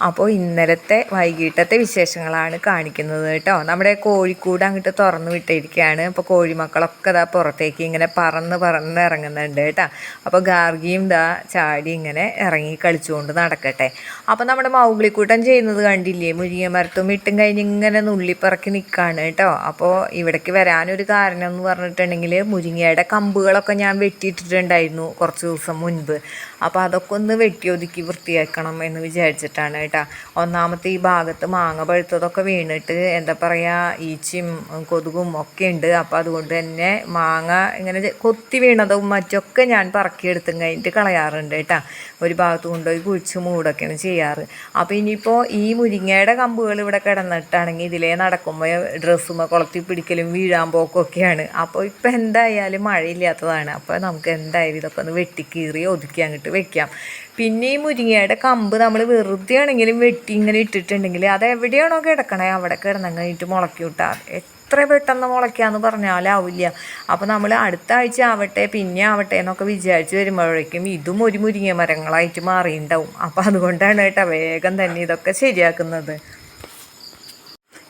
അപ്പോൾ ഇന്നലത്തെ വൈകിട്ടത്തെ വിശേഷങ്ങളാണ് കാണിക്കുന്നത് കേട്ടോ. നമ്മുടെ കോഴിക്കൂട് അങ്ങോട്ട് തുറന്നു വിട്ടിരിക്കുകയാണ്. അപ്പോൾ കോഴിമക്കളൊക്കെ ഇതാ പുറത്തേക്ക് ഇങ്ങനെ പറന്ന് പറന്ന് ഇറങ്ങുന്നുണ്ട് കേട്ടോ. അപ്പോൾ ഗാർഗിയും ദാ ചാടി ഇങ്ങനെ ഇറങ്ങി കളിച്ചുകൊണ്ട് നടക്കട്ടെ. അപ്പോൾ നമ്മുടെ മൗഗ്ലിക്കൂട്ടം ചെയ്യുന്നത് കണ്ടില്ലേ? മുരിങ്ങ മരത്തും ഇട്ടും കഴിഞ്ഞ് ഇങ്ങനെ നുള്ളിപ്പറക്കി നിൽക്കുകയാണ് കേട്ടോ. അപ്പോൾ ഇവിടേക്ക് വരാനൊരു കാരണം എന്ന് പറഞ്ഞിട്ടുണ്ടെങ്കിൽ മുരിങ്ങയുടെ കമ്പുകളൊക്കെ ഞാൻ വെട്ടിയിട്ടിട്ടുണ്ടായിരുന്നു കുറച്ച് ദിവസം മുൻപ്. അപ്പോൾ അതൊക്കെ ഒന്ന് വെട്ടി ഒതുക്കി വൃത്തിയാക്കണം എന്ന് വിചാരിച്ചിട്ടാണ് കേട്ടോ. ഒന്നാമത്തെ ഈ ഭാഗത്ത് മാങ്ങ പഴുത്തതൊക്കെ വീണിട്ട് എന്താ പറയുക ഈച്ചയും കൊതുകും ഒക്കെ ഉണ്ട്. അപ്പോൾ അതുകൊണ്ട് തന്നെ മാങ്ങ ഇങ്ങനെ കൊത്തി വീണതും മറ്റൊക്കെ ഞാൻ പറക്കിയെടുത്തും കഴിഞ്ഞിട്ട് കളയാറുണ്ട് കേട്ടോ. ഒരു ഭാഗത്ത് കൊണ്ടുപോയി കുഴിച്ച് മൂടൊക്കെയാണ് ചെയ്യാറ്. അപ്പോൾ ഇനിയിപ്പോൾ ഈ മുരിങ്ങയുടെ കമ്പുകൾ ഇവിടെ കിടന്നിട്ടാണെങ്കിൽ ഇതിലേ നടക്കുമ്പോൾ ഡ്രസ്സും കുളത്തി പിടിക്കലും വീഴാൻ പോക്കൊക്കെയാണ്. അപ്പോൾ ഇപ്പോൾ എന്തായാലും മഴയില്ലാത്തതാണ്. അപ്പോൾ നമുക്ക് എന്തായാലും ഇതൊക്കെ ഒന്ന് വെട്ടിക്കീറി ഒതുക്കി അങ്ങോട്ട് വെക്കാം. പിന്നെ ഈ മുരിങ്ങയുടെ കമ്പ് നമ്മൾ വെറുതെ ആണെങ്കിലും വെട്ടി ഇങ്ങനെ ഇട്ടിട്ടുണ്ടെങ്കിൽ അത് എവിടെയാണോ കിടക്കണേ? അവിടെ കിടന്നങ്ങ് ഇട്ട് മുളക്കി വിട്ടാൽ എത്ര പെട്ടെന്ന് മുളയ്ക്കാന്ന് പറഞ്ഞാലാവില്ല അപ്പോൾ നമ്മൾ അടുത്ത ആഴ്ച ആവട്ടെ പിന്നെ ആവട്ടെ എന്നൊക്കെ വിചാരിച്ച് വരുമ്പോഴേക്കും ഇതും ഒരു മുരിങ്ങ മരങ്ങളായിട്ട് മാറിയിട്ടുണ്ടാവും. അപ്പോൾ അതുകൊണ്ടാണ് കേട്ടോ വേഗം തന്നെ ഇതൊക്കെ ശരിയാക്കുന്നത്.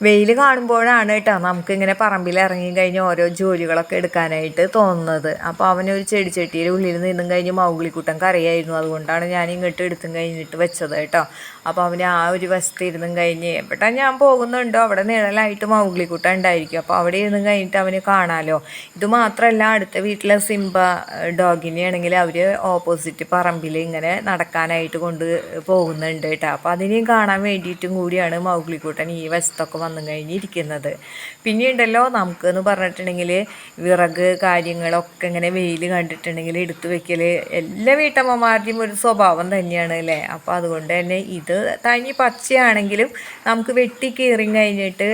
വെയിൽ കാണുമ്പോഴാണ് കേട്ടോ നമുക്കിങ്ങനെ പറമ്പിൽ ഇറങ്ങി കഴിഞ്ഞ് ഓരോ ജോലികളൊക്കെ എടുക്കാനായിട്ട് തോന്നുന്നത്. അപ്പോൾ അവനൊരു ചെടിച്ചട്ടിയുടെ ഉള്ളിൽ നിന്നും കഴിഞ്ഞ് മൗഗ്ലിക്കുട്ടൻ കറിയായിരുന്നു. അതുകൊണ്ടാണ് ഞാൻ ഇങ്ങോട്ട് എടുത്തും കഴിഞ്ഞിട്ട് വെച്ചത് കേട്ടോ. അപ്പോൾ അവന് ആ ഒരു വശത്ത് ഇരുന്നും കഴിഞ്ഞ് എവിടെ ഞാൻ പോകുന്നുണ്ടോ? അവിടെ നിഴലായിട്ട് മൗഗ്ലിക്കുട്ട ഉണ്ടായിരിക്കും. അപ്പോൾ അവിടെ ഇരുന്നും കഴിഞ്ഞിട്ട് അവന് കാണാമല്ലോ ഇത് മാത്രമല്ല അടുത്ത വീട്ടിലെ സിംബ ഡോഗിനെയാണെങ്കിൽ അവർ ഓപ്പോസിറ്റ് പറമ്പിൽ ഇങ്ങനെ നടക്കാനായിട്ട് കൊണ്ട് പോകുന്നുണ്ട് കേട്ടോ. അപ്പോൾ അതിനെയും കാണാൻ വേണ്ടിയിട്ടും കൂടിയാണ് മൗഗ്ലിക്കുട്ടൻ ഈ വശത്തൊക്കെ വന്നു കഴിഞ്ഞിരിക്കുന്നത്. പിന്നെയുണ്ടല്ലോ നമുക്കെന്ന് പറഞ്ഞിട്ടുണ്ടെങ്കിൽ വിറക് കാര്യങ്ങളൊക്കെ ഇങ്ങനെ വെയിൽ കണ്ടിട്ടുണ്ടെങ്കിൽ എടുത്തു വെക്കൽ എല്ലാ വീട്ടമ്മമാരുടെയും ഒരു സ്വഭാവം തന്നെയാണ് അല്ലേ? അപ്പോൾ അതുകൊണ്ട് തന്നെ ഇത് തനി പച്ചയാണെങ്കിലും നമുക്ക് വെട്ടി കീറി കഴിഞ്ഞിട്ട്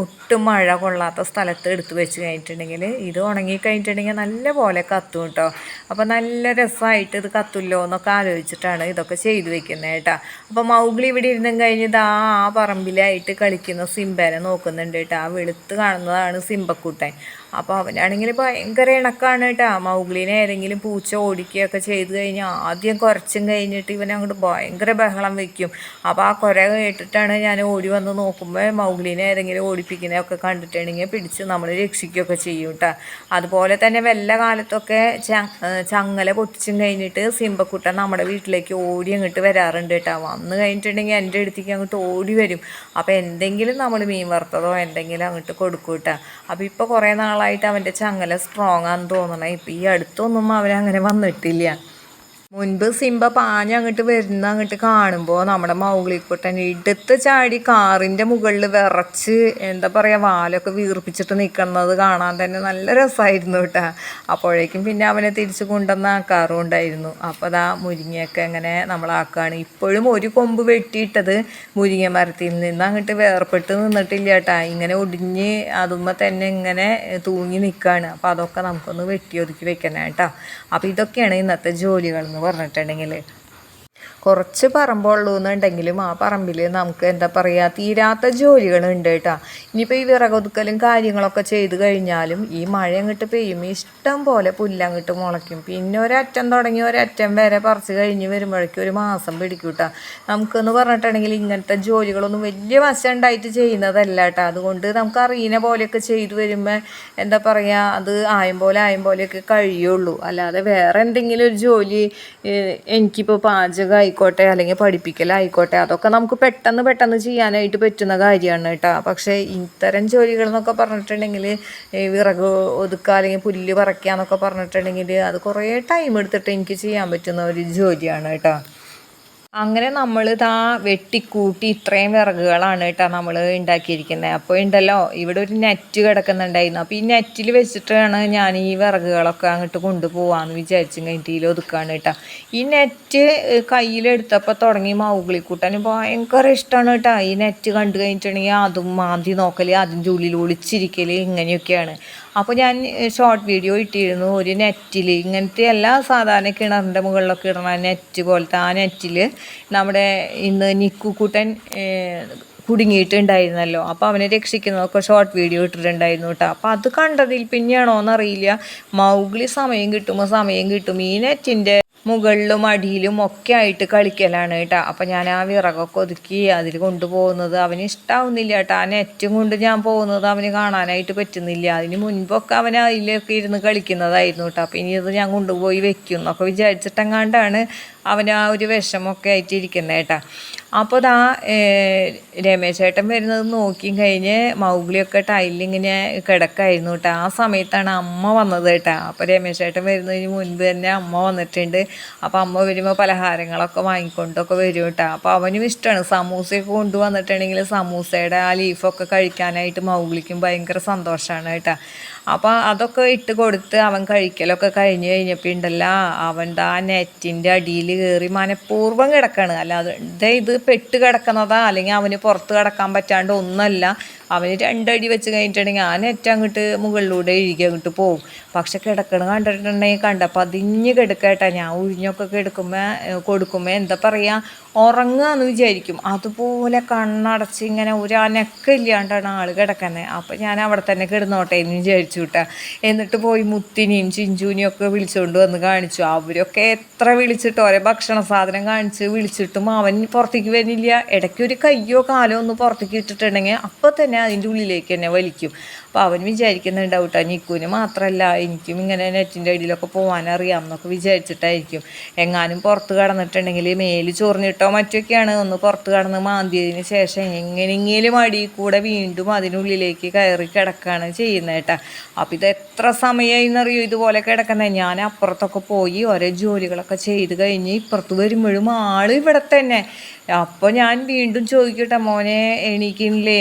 ഒട്ടും മഴ കൊള്ളാത്ത സ്ഥലത്ത് എടുത്തു വെച്ച് കഴിഞ്ഞിട്ടുണ്ടെങ്കിൽ ഇത് ഉണങ്ങി കഴിഞ്ഞിട്ടുണ്ടെങ്കിൽ നല്ല പോലെ കത്തും കേട്ടോ. അപ്പോൾ നല്ല രസമായിട്ട് ഇത് കത്തുമല്ലോ എന്നൊക്കെ ആലോചിച്ചിട്ടാണ് ഇതൊക്കെ ചെയ്തു വെക്കുന്നത് കേട്ടോ. അപ്പോൾ മൗഗ്ലി ഇവിടെ ഇരുന്നും കഴിഞ്ഞ് ആ ആ പറമ്പിലായിട്ട് കളിക്കുന്ന സിംബനെ നോക്കുന്നുണ്ട് കേട്ടോ. ആ വെളുത്ത് കാണുന്നതാണ് സിംബക്കുട്ടൻ. അപ്പോൾ അവനാണെങ്കിൽ ഭയങ്കര ഇണക്കാണ് കേട്ടോ മൗഗ്ലിനെ ഏതെങ്കിലും പൂച്ച ഓടിക്കുകയൊക്കെ ചെയ്ത് കഴിഞ്ഞാൽ ആദ്യം കുറച്ചും കഴിഞ്ഞിട്ട് ഇവൻ അങ്ങോട്ട് ഭയങ്കര ബഹളം വെക്കും. അപ്പോൾ ആ കുര കേട്ടിട്ടാണ് ഞാൻ ഓടി വന്ന് നോക്കുമ്പോൾ മൗഗ്ലിനെ ഏതെങ്കിലും ഓടിപ്പിക്കുന്നതൊക്കെ കണ്ടിട്ടുണ്ടെങ്കിൽ പിടിച്ച് നമ്മൾ രക്ഷിക്കുകയൊക്കെ ചെയ്യും കേട്ടോ അതുപോലെ തന്നെ വല്ല കാലത്തൊക്കെ ചങ്ങല പൊട്ടിച്ചും കഴിഞ്ഞിട്ട് സിംബക്കുട്ടൻ നമ്മുടെ വീട്ടിലേക്ക് ഓടി അങ്ങോട്ട് വരാറുണ്ട് കേട്ടോ വന്ന് കഴിഞ്ഞിട്ടുണ്ടെങ്കിൽ എന്റെ അടുത്തേക്ക് അങ്ങോട്ട് ഓടി വരും. അപ്പോൾ എന്തെങ്കിലും നമ്മൾ മീൻ വറുത്തതോ എന്തെങ്കിലും അങ്ങോട്ട് കൊടുക്കും കേട്ടോ അപ്പോൾ ഇപ്പോൾ കുറേ നാളായിട്ട് അവന്റെ ചങ്ങല സ്ട്രോങ് ആണെന്ന് തോന്നണേ. ഇപ്പം ഈ അടുത്തൊന്നും അവനങ്ങനെ വന്നിട്ടില്ല. മുൻപ് സിംബ പാഞ്ഞ് അങ്ങോട്ട് വരുന്ന അങ്ങോട്ട് കാണുമ്പോൾ നമ്മുടെ മൗഗ്ലിക്കുട്ടൻ ഇടുത്ത് ചാടി കാറിന്റെ മുകളിൽ വിറച്ച് എന്താ പറയുക വാലൊക്കെ വീർപ്പിച്ചിട്ട് നിൽക്കുന്നത് കാണാൻ തന്നെ നല്ല രസമായിരുന്നു കേട്ടോ. അപ്പോഴേക്കും പിന്നെ അവനെ തിരിച്ച് കൊണ്ടുവന്ന് ആക്കാറും ഉണ്ടായിരുന്നു. അപ്പോൾ അതാ മുരിങ്ങയൊക്കെ അങ്ങനെ നമ്മളാക്കുകയാണ് ഇപ്പോഴും ഒരു കൊമ്പ് വെട്ടിയിട്ടത് മുരിങ്ങ മരത്തിൽ നിന്ന് അങ്ങോട്ട് വേർപെട്ട് നിന്നിട്ടില്ല കേട്ടാ. ഇങ്ങനെ ഒടിഞ്ഞ് അതുമ്പോൾ തന്നെ ഇങ്ങനെ തൂങ്ങി നിൽക്കുകയാണ് അപ്പോൾ അതൊക്കെ നമുക്കൊന്ന് വെട്ടി ഒതുക്കി വെക്കണേ കേട്ടോ. അപ്പോൾ ഇതൊക്കെയാണ് ഇന്നത്തെ ജോലികൾ പറഞ്ഞിട്ടുണ്ടെങ്കിൽ കുറച്ച് പറമ്പുള്ളൂ എന്നുണ്ടെങ്കിലും ആ പറമ്പിൽ നമുക്ക് എന്താ പറയുക തീരാത്ത ജോലികളുണ്ട് കേട്ടോ. ഇനിയിപ്പോൾ ഈ വിറകൊതുക്കലും കാര്യങ്ങളൊക്കെ ചെയ്ത് കഴിഞ്ഞാലും ഈ മഴ അങ്ങോട്ട് പെയ്യുമ്പോൾ ഇഷ്ടം പോലെ പുല്ലങ്ങോട്ട് മുളയ്ക്കും. പിന്നെ ഒരറ്റം തുടങ്ങി ഒരറ്റം വരെ പറിച്ച് കഴിഞ്ഞ് വരുമ്പോഴേക്കും ഒരു മാസം പിടിക്കും കേട്ടോ. നമുക്കെന്ന് പറഞ്ഞിട്ടുണ്ടെങ്കിൽ ഇങ്ങനത്തെ ജോലികളൊന്നും വലിയ വശം ഉണ്ടായിട്ട് ചെയ്യുന്നതല്ല കേട്ടോ. അതുകൊണ്ട് നമുക്ക് അറിയുന്ന പോലെയൊക്കെ ചെയ്തു വരുമ്പോൾ എന്താ പറയുക അത് ആയം പോലെ ആയം പോലെയൊക്കെ കഴിയുള്ളൂ. അല്ലാതെ വേറെ എന്തെങ്കിലും ഒരു ജോലി എനിക്കിപ്പോൾ പാചകമായി ആയിക്കോട്ടെ അല്ലെങ്കിൽ പഠിപ്പിക്കലായിക്കോട്ടെ അതൊക്കെ നമുക്ക് പെട്ടെന്ന് പെട്ടെന്ന് ചെയ്യാനായിട്ട് പറ്റുന്ന കാര്യമാണ് കേട്ടോ. പക്ഷേ ഇത്തരം ജോലികൾ എന്നൊക്കെ പറഞ്ഞിട്ടുണ്ടെങ്കിൽ വിറക് ഒതുക്കുക അല്ലെങ്കിൽ പുല്ല് പറിക്കുക എന്നൊക്കെ പറഞ്ഞിട്ടുണ്ടെങ്കിൽ അത് കുറേ ടൈം എടുത്തിട്ട് എനിക്ക് ചെയ്യാൻ പറ്റുന്ന ഒരു ജോലിയാണ് കേട്ടോ. അങ്ങനെ നമ്മൾ ഇതാ വെട്ടിക്കൂട്ടി ഇത്രയും വിറകുകളാണ് കേട്ടോ നമ്മൾ ഉണ്ടാക്കിയിരിക്കുന്നത് അപ്പോൾ ഉണ്ടല്ലോ ഇവിടെ ഒരു നെറ്റ് കിടക്കുന്നുണ്ടായിരുന്നു. അപ്പോൾ ഈ നെറ്റിൽ വെച്ചിട്ടാണ് ഞാൻ ഈ വിറകുകളൊക്കെ അങ്ങോട്ട് കൊണ്ടുപോകാമെന്ന് വിചാരിച്ചു കഴിഞ്ഞിട്ട് ഒതുക്കാണ് കേട്ടോ. ഈ നെറ്റ് കയ്യിലെടുത്തപ്പോൾ തുടങ്ങി മൗഗ്ലിക്കൂട്ടാൻ ഭയങ്കര ഇഷ്ടമാണ് കേട്ടോ. ഈ നെറ്റ് കണ്ടു കഴിഞ്ഞിട്ടുണ്ടെങ്കിൽ അതും മാന്തി നോക്കൽ അതിന്റെ ഉള്ളിൽ ഒളിച്ചിരിക്കൽ ഇങ്ങനെയൊക്കെയാണ്. അപ്പോൾ ഞാൻ ഷോർട്ട് വീഡിയോ ഇട്ടിരുന്നു. ഒരു നെറ്റിൽ ഇങ്ങനത്തെ എല്ലാ സാധാരണ കിണറിന്റെ മുകളിലൊക്കെ ഇടണ നെറ്റ് പോലത്തെ ആ നെറ്റിൽ നമ്മുടെ ഇന്ന് നിക്കുക്കൂട്ടൻ കുടുങ്ങിയിട്ടുണ്ടായിരുന്നല്ലോ. അപ്പോൾ അവനെ രക്ഷിക്കുന്നതൊക്കെ ഷോർട്ട് വീഡിയോ ഇട്ടിട്ടുണ്ടായിരുന്നു കേട്ടോ. അപ്പോൾ അത് കണ്ടതിൽ പിന്നെയാണോ എന്നറിയില്ല മൗഗ്ലി സമയം കിട്ടുമ്പോൾ സമയം കിട്ടും. ഈ നെറ്റിന്റെ മുകളിലും അടിയിലും ഒക്കെ ആയിട്ട് കളിക്കലാണ് കേട്ടോ. അപ്പം ഞാൻ ആ വിറകൊക്കെ ഒതുക്കി അതിൽ കൊണ്ടുപോകുന്നത് അവന് ഇഷ്ടാവുന്നില്ല കേട്ടോ. ആ നെറ്റും കൊണ്ട് ഞാൻ പോകുന്നത് അവന് കാണാനായിട്ട് പറ്റുന്നില്ല. അതിന് മുൻപൊക്കെ അവൻ അതിലൊക്കെ ഇരുന്ന് കളിക്കുന്നതായിരുന്നു കേട്ടോ. അപ്പം ഇനി ഇത് ഞാൻ കൊണ്ടുപോയി വെക്കും എന്നൊക്കെ വിചാരിച്ചിട്ടെങ്ങാണ്ടാണ് അവൻ ആ ഒരു വിഷമൊക്കെ ആയിട്ട് ഇരിക്കുന്നത് കേട്ടോ അപ്പോൾ രമേശ് ചേട്ടൻ വരുന്നത് നോക്കി കഴിഞ്ഞ് മൗഗ്ലിയൊക്കെ ടൈലിങ്ങനെ കിടക്കായിരുന്നു കേട്ടോ. ആ സമയത്താണ് അമ്മ വന്നത് കേട്ടോ. അപ്പോൾ രമേശ് ചേട്ടൻ വരുന്നതിന് മുൻപ് തന്നെ അമ്മ വന്നിട്ടുണ്ട്. അപ്പോൾ അമ്മ വരുമ്പോൾ പലഹാരങ്ങളൊക്കെ വാങ്ങിക്കൊണ്ടൊക്കെ വരും കേട്ടോ. അപ്പോൾ അവനും ഇഷ്ടമാണ് സമൂസയൊക്കെ കൊണ്ടുവന്നിട്ടുണ്ടെങ്കിൽ സമൂസയുടെ ആ ലീഫൊക്കെ കഴിക്കാനായിട്ട് മൗഗ്ലിക്കും ഭയങ്കര സന്തോഷമാണ് കേട്ടോ. അപ്പോൾ അതൊക്കെ ഇട്ട് കൊടുത്ത് അവൻ കഴിക്കലൊക്കെ കഴിഞ്ഞ് കഴിഞ്ഞപ്പോൾ ഉണ്ടല്ലോ അവന്റെ ആ നെറ്റിന്റെ അടിയിൽ കയറി മനഃപൂർവം കിടക്കാണ്. അല്ലാതെ ഇത് പെട്ട് കിടക്കുന്നതാ അല്ലെങ്കിൽ അവന് പുറത്ത് കിടക്കാൻ പറ്റാണ്ട് ഒന്നല്ല അവന് രണ്ടടി വെച്ച് കഴിഞ്ഞിട്ടുണ്ടെങ്കിൽ ആ നെറ്റ് അങ്ങോട്ട് മുകളിലൂടെ ഇഴുകി അങ്ങോട്ട് പോകും പക്ഷെ കിടക്കണ കണ്ടിട്ടുണ്ടെങ്കിൽ കണ്ടപ്പോൾ അതിഞ്ഞ് കിടക്കട്ടെ ഞാൻ ഉഴിഞ്ഞൊക്കെ കിടക്കുമ്പോൾ കൊടുക്കുമ്പോൾ എന്താ പറയുക ഉറങ്ങുക എന്ന് വിചാരിക്കും. അതുപോലെ കണ്ണടച്ച് ഇങ്ങനെ ഒരു അനക്കില്ലാണ്ടാണ് ആൾ കിടക്കുന്നത് അപ്പം ഞാൻ അവിടെ തന്നെ കിടന്നോട്ടെ എന്ന് വിചാരിച്ചു കേട്ടാ എന്നിട്ട് പോയി മുത്തിനെയും ചിഞ്ചുവിനെയും ഒക്കെ വിളിച്ചുകൊണ്ട് വന്ന് കാണിച്ചു. അവരൊക്കെ എത്ര വിളിച്ചിട്ട് ഓരോ ഭക്ഷണ സാധനം കാണിച്ച് വിളിച്ചിട്ടും അവൻ പുറത്തേക്ക് വരുന്നില്ല. ഇടയ്ക്ക് ഒരു കയ്യോ കാലോ ഒന്ന് പുറത്തേക്ക് ഇട്ടിട്ടുണ്ടെങ്കിൽ അപ്പോൾ തന്നെ അതിന്റെ ഉള്ളിലേക്ക് തന്നെ വലിക്കും. അപ്പോൾ അവൻ വിചാരിക്കുന്ന കേട്ടോ നിക്കുവിന് മാത്രമല്ല എനിക്കും ഇങ്ങനെ നെറ്റിന്റെ അടിയിലൊക്കെ പോകാനറിയാം എന്നൊക്കെ വിചാരിച്ചിട്ടായിരിക്കും. എങ്ങാനും പുറത്ത് കടന്നിട്ടുണ്ടെങ്കിൽ മേൽ ചൊറിഞ്ഞിട്ടോ മറ്റൊക്കെയാണ് ഒന്ന് പുറത്ത് കടന്ന് മാന്തിയതിന് ശേഷം എങ്ങനെയെങ്കിലും അടി കൂടെ വീണ്ടും അതിനുള്ളിലേക്ക് കയറി കിടക്കുകയാണ് ചെയ്യുന്നത് കേട്ടാ. അപ്പോൾ ഇത് എത്ര സമയമായി എന്നറിയോ ഇതുപോലെ കിടക്കുന്നത് ഞാൻ അപ്പുറത്തൊക്കെ പോയി ഓരോ ജോലികളൊക്കെ ചെയ്ത് കഴിഞ്ഞ് ഇപ്പുറത്ത് വരുമ്പോഴും ആൾ ഇവിടെ തന്നെ. അപ്പോൾ ഞാൻ വീണ്ടും ചോദിക്കട്ടെ മോനെ എണീക്കുന്നില്ലേ?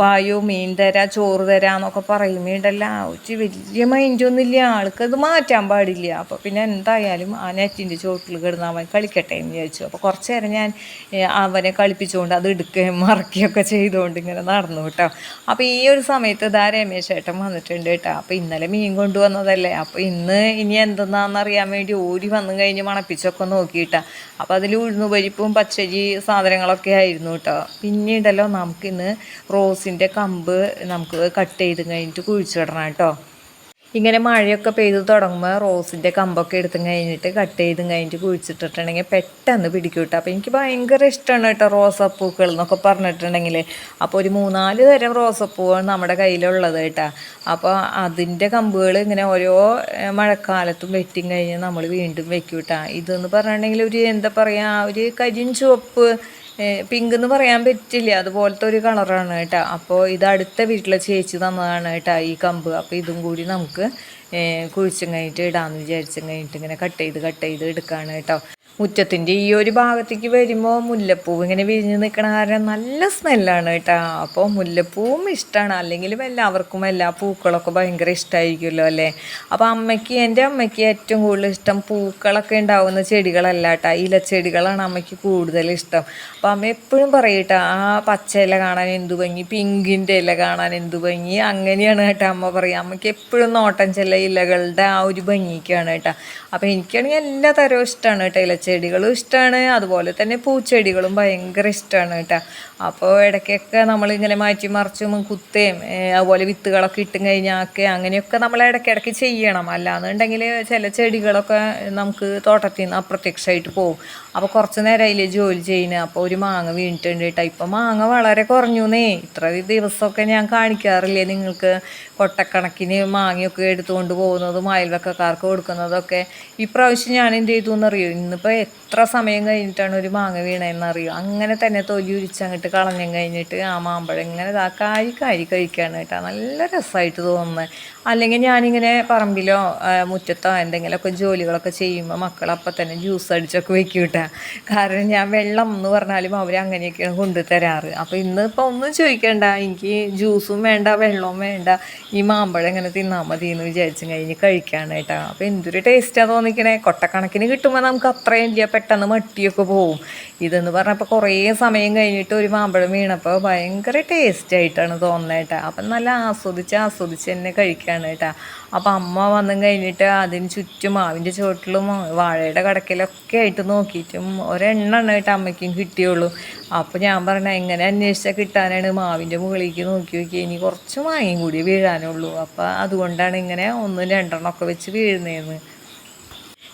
വായു മീൻ തരാ ചോറ് തരാന്നൊക്കെ പറയുമ്പോണ്ടല്ല ഒരു വലിയ മൈൻഡൊന്നുമില്ല ആൾക്കത് മാറ്റാൻ പാടില്ല. അപ്പോൾ പിന്നെ എന്തായാലും ആ നെറ്റിന്റെ ചോട്ടിൽ കിടന്ന് അവൻ കളിക്കട്ടെ എന്ന് വിചാരിച്ചു. അപ്പോൾ കുറച്ച് നേരം ഞാൻ അവനെ കളിപ്പിച്ചുകൊണ്ട് അത് എടുക്കുകയും മറക്കുകയൊക്കെ ചെയ്തുകൊണ്ട് ഇങ്ങനെ നടന്നു കേട്ടോ. അപ്പോൾ ഈ ഒരു സമയത്ത് ഇതാ രമേശ് ചേട്ടൻ വന്നിട്ടുണ്ട് കേട്ടോ. അപ്പോൾ ഇന്നലെ മീൻ കൊണ്ടുവന്നതല്ലേ. അപ്പോൾ ഇന്ന് ഇനി എന്തെന്നാണെന്നറിയാൻ വേണ്ടി ഓടി വന്നു കഴിഞ്ഞ് മണപ്പിച്ചൊക്കെ നോക്കിയിട്ടാ അപ്പോൾ അതിൽ ഉഴുന്നുപരിപ്പും പച്ചരി സാധനങ്ങളൊക്കെ ആയിരുന്നു കേട്ടോ. പിന്നീടല്ലോ നമുക്കിന്ന് റോസിന്റെ കമ്പ് നമുക്ക് കട്ട് ചെയ്ത് കഴിഞ്ഞിട്ട് കുഴിച്ചിടണം കേട്ടോ. ഇങ്ങനെ മഴയൊക്കെ പെയ്ത് തുടങ്ങുമ്പോൾ റോസിന്റെ കമ്പൊക്കെ എടുത്തു കഴിഞ്ഞിട്ട് കട്ട് ചെയ്തും കഴിഞ്ഞിട്ട് കുഴിച്ചിട്ടിട്ടുണ്ടെങ്കിൽ പെട്ടെന്ന് പിടിക്കും കേട്ടോ. അപ്പോൾ എനിക്ക് ഭയങ്കര ഇഷ്ടമാണ് കേട്ടോ റോസപ്പൂക്കൾ എന്നൊക്കെ പറഞ്ഞിട്ടുണ്ടെങ്കിൽ അപ്പോൾ ഒരു മൂന്നാൽ തരം റോസപ്പൂവാണ് നമ്മുടെ കയ്യിലുള്ളത് കേട്ടോ. അപ്പോൾ അതിന്റെ കമ്പുകൾ ഇങ്ങനെ ഓരോ മഴക്കാലത്തും വെറ്റും കഴിഞ്ഞ് നമ്മൾ വീണ്ടും വെക്കും കേട്ടോ. ഇതെന്ന് പറഞ്ഞിട്ടുണ്ടെങ്കിൽ ഒരു എന്താ പറയുക ഒരു കരിൻ ചുവപ്പ് പിങ്ക് എന്ന് പറയാൻ പറ്റില്ല. അതുപോലത്തെ ഒരു കളറാണ് കേട്ടോ. അപ്പോൾ ഇത് അടുത്ത വീട്ടിലെ ചേച്ചി തന്നതാണ് കേട്ടോ ഈ കമ്പ്. അപ്പോൾ ഇതും കൂടി നമുക്ക് കുഴിച്ചും കഴിഞ്ഞിട്ട് ഇടാമെന്ന് വിചാരിച്ചും കഴിഞ്ഞിട്ട് ഇങ്ങനെ കട്ട് ചെയ്ത് കട്ട് ചെയ്ത് എടുക്കുകയാണ് കേട്ടോ. മുറ്റത്തിന്റെ ഈ ഒരു ഭാഗത്തേക്ക് വരുമ്പോൾ മുല്ലപ്പൂവ് ഇങ്ങനെ വിരിഞ്ഞ് നിൽക്കണ കാരണം നല്ല സ്മെല്ലാണ് കേട്ടോ. അപ്പോൾ മുല്ലപ്പൂവും ഇഷ്ടമാണ് അല്ലെങ്കിൽ എല്ലാവർക്കും എല്ലാ പൂക്കളൊക്കെ ഭയങ്കര ഇഷ്ടമായിരിക്കുമല്ലോ അല്ലേ? അപ്പോൾ അമ്മയ്ക്ക് എന്റെ അമ്മയ്ക്ക് ഏറ്റവും കൂടുതൽ ഇഷ്ടം പൂക്കളൊക്കെ ഉണ്ടാവുന്ന ചെടികളല്ല കേട്ടോ. ഇലച്ചെടികളാണ് അമ്മയ്ക്ക് കൂടുതൽ ഇഷ്ടം. അപ്പോൾ അമ്മ എപ്പോഴും പറയട്ടോ ആ പച്ച ഇല കാണാൻ എന്തു ഭംഗി? പിങ്കിന്റെ ഇല കാണാൻ എന്തു ഭംഗി? അങ്ങനെയാണ് കേട്ടോ അമ്മ പറയുക അമ്മയ്ക്ക് എപ്പോഴും നോട്ടം ചില ഇലകളുടെ ആ ഒരു ഭംഗിക്കാണ് കേട്ടോ. അപ്പോൾ എനിക്കാണെങ്കിൽ എല്ലാ തരവും ഇഷ്ടമാണ് കേട്ടോ ഇലച്ചെടികളും ഇഷ്ടമാണ് അതുപോലെ തന്നെ പൂച്ചെടികളും ഭയങ്കര ഇഷ്ടമാണ് കേട്ടോ. അപ്പോൾ ഇടയ്ക്കൊക്കെ നമ്മളിങ്ങനെ മാറ്റി മറിച്ചും കുത്തേം അതുപോലെ വിത്തുകളൊക്കെ ഇട്ടും കഴിഞ്ഞാക്കെ അങ്ങനെയൊക്കെ നമ്മൾ ഇടയ്ക്കിടയ്ക്ക് ചെയ്യണം. അല്ലാന്നുണ്ടെങ്കിൽ ചില ചെടികളൊക്കെ നമുക്ക് തോട്ടത്തിൽ നിന്ന് അപ്രത്യക്ഷമായിട്ട് പോകും അപ്പോൾ കുറച്ച് നേരം ജോലി ചെയ്യുന്നത് അപ്പോൾ ഒരു മാങ്ങ വീണിട്ടുണ്ട് കേട്ടോ ഇപ്പം മാങ്ങ വളരെ കുറഞ്ഞുന്നേ. ഇത്ര ദിവസമൊക്കെ ഞാൻ കാണിക്കാറില്ലേ നിങ്ങൾക്ക്? കൊട്ടക്കണക്കിന് മാങ്ങയൊക്കെ എടുത്തുകൊണ്ട് പോകുന്നതും അയൽവക്കക്കാർക്ക് കൊടുക്കുന്നതൊക്കെ. ഇപ്രാവശ്യം ഞാൻ എന്ത് ചെയ്തു എന്നറിയോ ഇന്നിപ്പോൾ എത്ര സമയം കഴിഞ്ഞിട്ടാണ് ഒരു മാങ്ങ വീണതെന്നറിയോ അങ്ങനെ തന്നെ തൊലി ഉരിച്ചങ്ങോട്ട് കളഞ്ഞും കഴിഞ്ഞിട്ട് ആ മാമ്പഴം ഇങ്ങനെ കാരി കാരി കഴിക്കുകയാണ് കേട്ടോ നല്ല രസമായിട്ട് തോന്നുന്നത് അല്ലെങ്കിൽ ഞാനിങ്ങനെ പറമ്പിലോ മുറ്റത്തോ എന്തെങ്കിലുമൊക്കെ ജോലികളൊക്കെ ചെയ്യുമ്പോൾ മക്കൾ അപ്പം തന്നെ ജ്യൂസ് അടിച്ചൊക്കെ വെക്കും കേട്ടോ. കാരണം ഞാൻ വെള്ളം എന്ന് പറഞ്ഞാലും അവർ അങ്ങനെയൊക്കെയാണ് കൊണ്ടു തരാറ്. അപ്പോൾ ഇന്നിപ്പോൾ ഒന്നും ചോദിക്കണ്ട. എനിക്ക് ജ്യൂസും വേണ്ട വെള്ളവും വേണ്ട. ഈ മാമ്പഴം ഇങ്ങനെ തിന്നാൽ മതി എന്ന് വിചാരിച്ചു കഴിഞ്ഞ് കഴിക്കാണ് കേട്ടോ. അപ്പോൾ എന്തൊരു ടേസ്റ്റാണ് തോന്നിക്കണേ. കൊട്ടക്കണക്കിന് കിട്ടുമ്പോൾ നമുക്ക് അത്രയും ഇല്ല. പെട്ടെന്ന് മട്ടിയൊക്കെ പോവും. ഇതെന്ന് പറഞ്ഞപ്പോൾ കുറേ സമയം കഴിഞ്ഞിട്ട് ഒരു മാമ്പഴം വീണപ്പോൾ ഭയങ്കര ടേസ്റ്റായിട്ടാണ് തോന്നുന്നത് കേട്ടോ. അപ്പം നല്ല ആസ്വദിച്ച് ആസ്വദിച്ച് തന്നെ കഴിക്കുകയാണ് കേട്ടോ. അപ്പം അമ്മ വന്നും കഴിഞ്ഞിട്ട് അതിന് ചുറ്റും മാവിന്റെ ചുവട്ടിലും വാഴയുടെ കടക്കിലൊക്കെ ആയിട്ട് നോക്കിയിട്ടും ഒരെണ്ണം കേട്ടോ അമ്മയ്ക്കും കിട്ടിയുള്ളൂ. അപ്പോൾ ഞാൻ പറഞ്ഞ എങ്ങനെ അന്വേഷിച്ചാൽ കിട്ടാനാണ്? മാവിന്റെ മുകളിലേക്ക് നോക്കി നോക്കി ഇനി കുറച്ച് മാങ്ങയും കൂടി വീഴാനുള്ളൂ. അപ്പോൾ അതുകൊണ്ടാണ് ഇങ്ങനെ ഒന്നും രണ്ടെണ്ണമൊക്കെ വെച്ച് വീഴുന്നതെന്ന്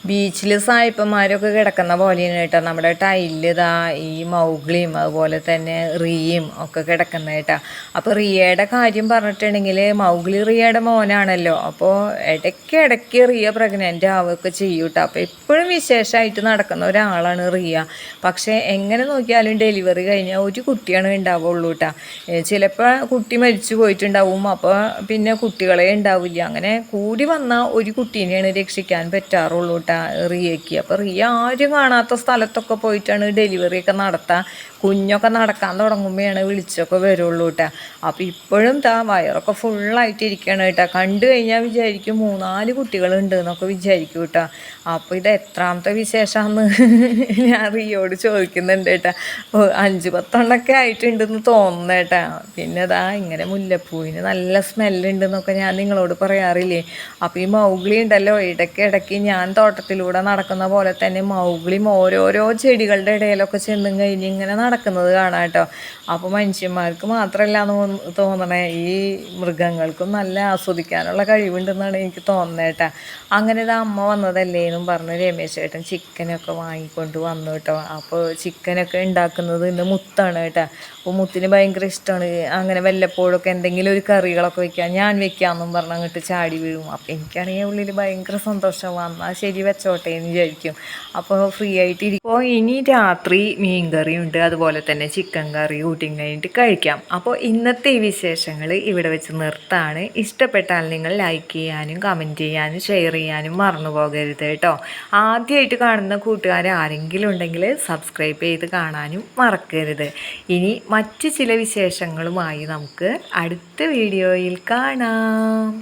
ബീച്ചിൽ സായിപ്പന്മാരൊക്കെ കിടക്കുന്ന പോലെയാണ് കേട്ടോ. നമ്മുടെ ടൈലിൽ ഇതാ ഈ മൗഗ്ലിയും അതുപോലെ തന്നെ റിയയും ഒക്കെ കിടക്കുന്ന കേട്ടോ. അപ്പോൾ റിയയുടെ കാര്യം പറഞ്ഞിട്ടുണ്ടെങ്കിൽ മൗഗ്ലി റിയയുടെ മോനാണല്ലോ. അപ്പോൾ ഇടയ്ക്ക് ഇടയ്ക്ക് റിയ പ്രഗ്നന്റ് ആവുകയൊക്കെ ചെയ്യും കേട്ടോ. അപ്പോൾ എപ്പോഴും വിശേഷമായിട്ട് നടക്കുന്ന ഒരാളാണ് റിയ. പക്ഷേ എങ്ങനെ നോക്കിയാലും ഡെലിവറി കഴിഞ്ഞാൽ ഒരു കുട്ടിയാണ് ഉണ്ടാവുള്ളൂ കേട്ടോ. ചിലപ്പോൾ കുട്ടി മരിച്ചു പോയിട്ടുണ്ടാവും. അപ്പോൾ പിന്നെ കുട്ടികളെ ഉണ്ടാവില്ല. അങ്ങനെ കൂടി വന്ന ഒരു കുട്ടീനെയാണ് രക്ഷിക്കാൻ പറ്റാറുള്ളൂ കേട്ടോ റിയയ്ക്ക്. അപ്പോൾ റിയ ആരും കാണാത്ത സ്ഥലത്തൊക്കെ പോയിട്ടാണ് ഡെലിവറിയൊക്കെ നടത്താൻ കുഞ്ഞൊക്കെ നടക്കാൻ തുടങ്ങുമ്പോഴാണ് വിളിച്ചൊക്കെ വരുള്ളൂ കേട്ടോ അപ്പോൾ ഇപ്പോഴും താ വയറൊക്കെ ഫുള്ളായിട്ടിരിക്കുകയാണ് കേട്ടാ കണ്ടു കഴിഞ്ഞാൽ വിചാരിക്കും മൂന്നാൽ കുട്ടികളുണ്ട് എന്നൊക്കെ വിചാരിക്കും കേട്ടോ അപ്പോൾ ഇത് എത്രാമത്തെ വിശേഷമാണ് ഞാൻ റിയോട് ചോദിക്കുന്നുണ്ട് കേട്ടോ അഞ്ച് പത്തെണ്ണൊക്കെ ആയിട്ടുണ്ടെന്ന് തോന്നുന്നു കേട്ടോ പിന്നെ ഇതാ ഇങ്ങനെ മുല്ലപ്പൂവിന് നല്ല സ്മെല്ലുണ്ടെന്നൊക്കെ ഞാൻ നിങ്ങളോട് പറയാറില്ലേ? അപ്പോൾ ഈ മൗഗ്ലി ഉണ്ടല്ലോ ഇടയ്ക്ക് ഇടയ്ക്ക് ഞാൻ തോട്ടത്തിലൂടെ നടക്കുന്ന പോലെ തന്നെ മൗഗ്ലിയും ഓരോരോ ചെടികളുടെ ഇടയിലൊക്കെ ചെന്നും കഴിഞ്ഞ് ഇങ്ങനെ നടക്കുന്നത് കാണാം കേട്ടോ. അപ്പോൾ മനുഷ്യന്മാർക്ക് മാത്രമല്ല എന്ന് തോന്നണേ ഈ മൃഗങ്ങൾക്കും നല്ല ആസ്വദിക്കാനുള്ള കഴിവുണ്ടെന്നാണ് എനിക്ക് തോന്നുന്നത് കേട്ടോ. അങ്ങനെ ഇത് അമ്മ വന്നതല്ലേ എന്നും പറഞ്ഞ് രമേശ് ചേട്ടൻ ചിക്കനൊക്കെ വാങ്ങിക്കൊണ്ട് വന്നു കേട്ടോ. അപ്പോൾ ചിക്കനൊക്കെ ഉണ്ടാക്കുന്നത് ഇന്ന് മുത്താണ് കേട്ടോ. അപ്പോൾ മുത്തിന് ഭയങ്കര ഇഷ്ടമാണ് അങ്ങനെ വല്ലപ്പോഴൊക്കെ എന്തെങ്കിലും ഒരു കറികളൊക്കെ വെക്കാം. ഞാൻ വെക്കാമെന്നും പറഞ്ഞ് അങ്ങോട്ട് ചാടി വീഴും. അപ്പോൾ എനിക്കാണെങ്കിൽ ഉള്ളിൽ ഭയങ്കര സന്തോഷം വന്നാൽ ശരി വെച്ചോട്ടെ എന്ന് വിചാരിക്കും. അപ്പോൾ ഫ്രീ ആയിട്ട് ഇരിക്കുമ്പോൾ ഇനി രാത്രി മീൻ കറിയുണ്ട് അതുപോലെ തന്നെ ചിക്കൻ കറി കൂട്ടിയും കഴിഞ്ഞിട്ട് കഴിക്കാം. അപ്പോൾ ഇന്നത്തെ ഈ വിശേഷങ്ങൾ ഇവിടെ വെച്ച് നിർത്താണ്. ഇഷ്ടപ്പെട്ടാൽ നിങ്ങൾ ലൈക്ക് ചെയ്യാനും കമന്റ് ചെയ്യാനും ഷെയർ ചെയ്യാനും മറന്നു പോകരുത് കേട്ടോ. ആദ്യമായിട്ട് കാണുന്ന കൂട്ടുകാർ ആരെങ്കിലും ഉണ്ടെങ്കിൽ സബ്സ്ക്രൈബ് ചെയ്ത് കാണാനും മറക്കരുത്. ഇനി മറ്റ് ചില വിശേഷങ്ങളുമായി നമുക്ക് അടുത്ത വീഡിയോയിൽ കാണാം.